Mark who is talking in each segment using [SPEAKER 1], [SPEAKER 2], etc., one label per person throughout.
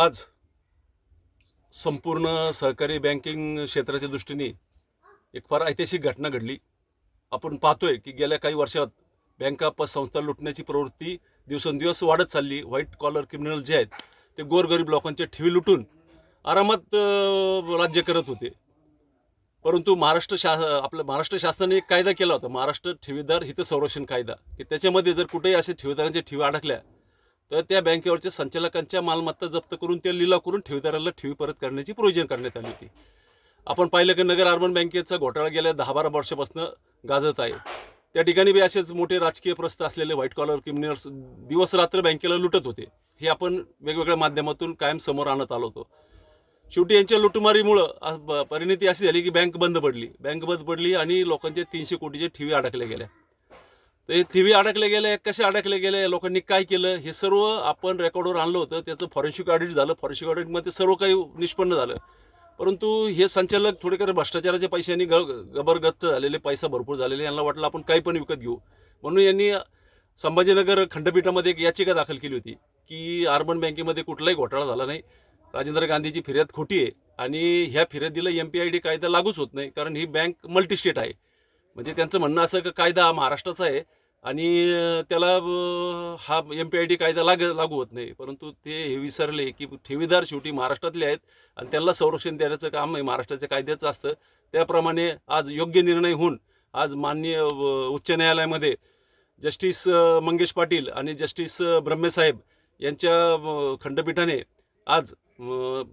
[SPEAKER 1] आज संपूर्ण सहकारी बँकिंग क्षेत्राच्या दृष्टीने एक फार ऐतिहासिक घटना घडली. आपण पाहतोय की गेल्या काही वर्षात बँका पतसंस्था लुटण्याची प्रवृत्ती दिवसेंदिवस वाढत चालली. व्हाईट कॉलर क्रिमिनल जे आहेत ते गोरगरीब लोकांचे ठेवी लुटून आरामात राज्य करत होते. परंतु महाराष्ट्र शा आपलं महाराष्ट्र शासनाने एक कायदा केला होता. महाराष्ट्र ठेवीदार हित संरक्षण कायदा. की त्याच्यामध्ये जर कुठेही असे ठेवीदारांच्या ठेवी अडकल्या तर त्या बँकेवरच्या संचालकांच्या मालमत्ता जप्त करून ते लिलाव करून ठेवीदाराला ठेवी परत करण्याची प्रोविजन करण्यात आली होती. आपण पाहिलं की नगर अर्बन बँकेचा घोटाळा गेल्या दहा बारा वर्षापासून गाजत आहे. त्या ठिकाणी बी असेच मोठे राजकीय प्रस्थ असलेले व्हाईट कॉलर क्रिमिनल्स दिवस रात्र बँकेला लुटत होते. हे आपण वेगवेगळ्या माध्यमातून कायम समोर आणत आलो होतो. शेवटी यांच्या लुटमारीमुळं परिणिती अशी झाली की बँक बंद पडली. बँक बंद पडली आणि लोकांच्या तीनशे कोटीच्या ठेवी अडकल्या गेल्या. ते टी व्ही अडकले गेले कसे अडकले गेले लोकांनी काय केलं? हे सर्व आपण रेकॉर्डवर आणलं होतं. त्याचं फॉरेन्सिक ऑडिट झालं. फॉरेन्सिक ऑडिटमध्ये सर्व काही निष्पन्न झालं. परंतु हे संचालक थोडेकर भ्रष्टाचाराच्या पैशांनी ग गबरगत्त झालेले पैसा भरपूर झालेले. यांना वाटलं आपण काही पण विकत घेऊ. म्हणून यांनी संभाजीनगर खंडपीठामध्ये एक याचिका दाखल केली होती की अर्बन बँकेमध्ये कुठलाही घोटाळा झाला नाही. राजेंद्र गांधीची फिर्याद खोटी आहे आणि ह्या फिर्यादीला एम पी आय डी कायदा लागूच होत नाही कारण ही बँक मल्टीस्टेट आहे. म्हणजे त्यांचं म्हणणं असं का कायदा हा महाराष्ट्राचा आहे. आणि त्याला हा एम पी आय डी कायदा लाग लागू होत नाही. परंतु ते हे विसरले की ठेवीदार शेवटी महाराष्ट्रातले आहेत आणि त्यांना संरक्षण देण्याचं काम आहे महाराष्ट्राच्या कायद्याचं असतं. त्याप्रमाणे आज योग्य निर्णय होऊन आज माननीय उच्च न्यायालयामध्ये जस्टिस मंगेश पाटील आणि जस्टिस ब्रह्मेसाहेब यांच्या खंडपीठाने आज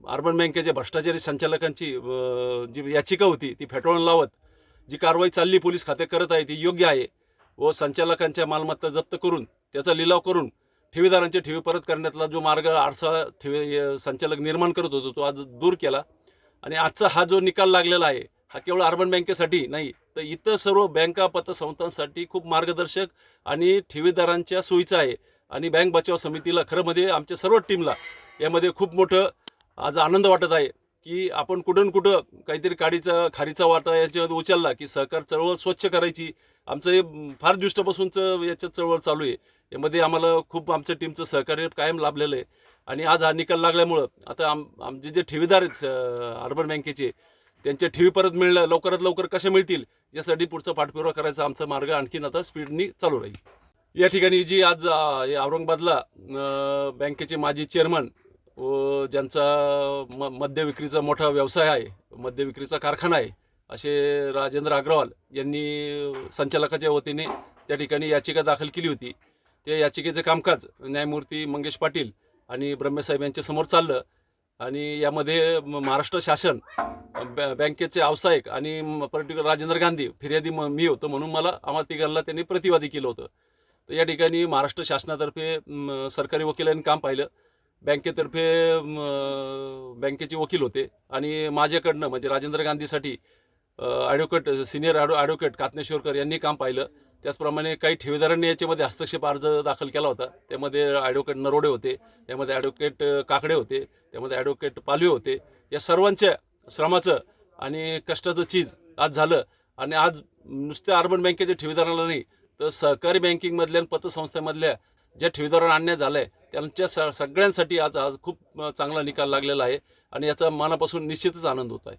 [SPEAKER 1] अर्बन बँकेच्या भ्रष्टाचारी संचालकांची जी याचिका होती ती फेटाळून लावत जी कारवाई चालली पोलीस खाते करत आहे ती योग्य आहे. व संचालकांच्या मालमत्ता जप्त करून त्याचा लिलाव करून ठेवीदारांची ठेवी परत करण्यातला जो मार्ग आरसा ठेवी संचालक निर्माण करत होतो तो आज दूर केला. आणि आजचा हा जो निकाल लागलेला आहे हा केवळ अर्बन बँकेसाठी नाही तर इतर सर्व बँका पतसंस्थांसाठी खूप मार्गदर्शक आणि ठेवीदारांच्या सोयीचा आहे. आणि बँक बचाव समितीला खरंमध्ये म्हणजे आमच्या सर्व टीमला यामध्ये खूप मोठं आज आनंद वाटत आहे की आपण कुठून कुठं काहीतरी काडीचा खारीचा वाटा याच्यामध्ये उचलला की सहकार चळवळ स्वच्छ करायची आमचं हे फार दिवसापासूनचं याच्यात चळवळ चालू आहे. यामध्ये आम्हाला खूप आमच्या टीमचं सहकार्य कायम लाभलेलं आहे. आणि आज हा निकाल लागल्यामुळं आता आम आमचे जे ठेवीदार आहेत अर्बन बँकेचे त्यांच्या ठेवी परत मिळणं लवकरात लवकर कशा मिळतील यासाठी पुढचा पाठपुरावा करायचा आमचा मार्ग आणखीन आता स्पीडनी चालू राहील. या ठिकाणी जी आज औरंगाबादला बँकेचे माजी चेअरमन व ज्यांचा म मद्य विक्रीचा मोठा व्यवसाय आहे मद्य विक्रीचा कारखाना आहे असे राजेंद्र अग्रवाल यांनी संचालकाच्या वतीने त्या ठिकाणी याचिका दाखल केली होती. त्या याचिकेचं कामकाज न्यायमूर्ती मंगेश पाटील आणि ब्रह्मेसाहेब यांच्या समोर चाललं आणि यामध्ये महाराष्ट्र शासन बॅ- बँकेचे व्यावसायिक आणि पर्टिक्युलर राजेंद्र गांधी फिर्यादी म- मी होतो म्हणून मला आम्हाला तिघांना त्यांनी प्रतिवादी केलं होतं. तर या ठिकाणी महाराष्ट्र शासनातर्फे सरकारी वकिलांनी काम पाहिलं. बँकेतर्फे बँकेचे वकील होते आणि माझ्याकडनं म्हणजे राजेंद्र गांधीसाठी ॲडव्होकेट सिनियर ॲडो ॲडव्होकेट कातनेश्वरकर यांनी काम पाहिलं. त्याचप्रमाणे काही ठेवीदारांनी याच्यामध्ये हस्तक्षेप अर्ज दाखल केला होता. त्यामध्ये ॲडव्होकेट नरोडे होते त्यामध्ये ॲडव्होकेट काकडे होते त्यामध्ये ॲडव्होकेट पालवे होते. या सर्वांच्या श्रमाचं आणि कष्टाचं चीज आज झालं आणि आज नुसत्या अर्बन बँकेच्या ठेवीदाराला नाही तर सहकारी बँकिंगमधल्या आणि पतसंस्थेमधल्या ज्या ठेवीदारांना अन्याय झाला आहे त्यांच्या स सगळ्यांसाठी आज आज खूप चांगला निकाल लागलेला आहे आणि याचा मनापासून निश्चितच आनंद होत आहे.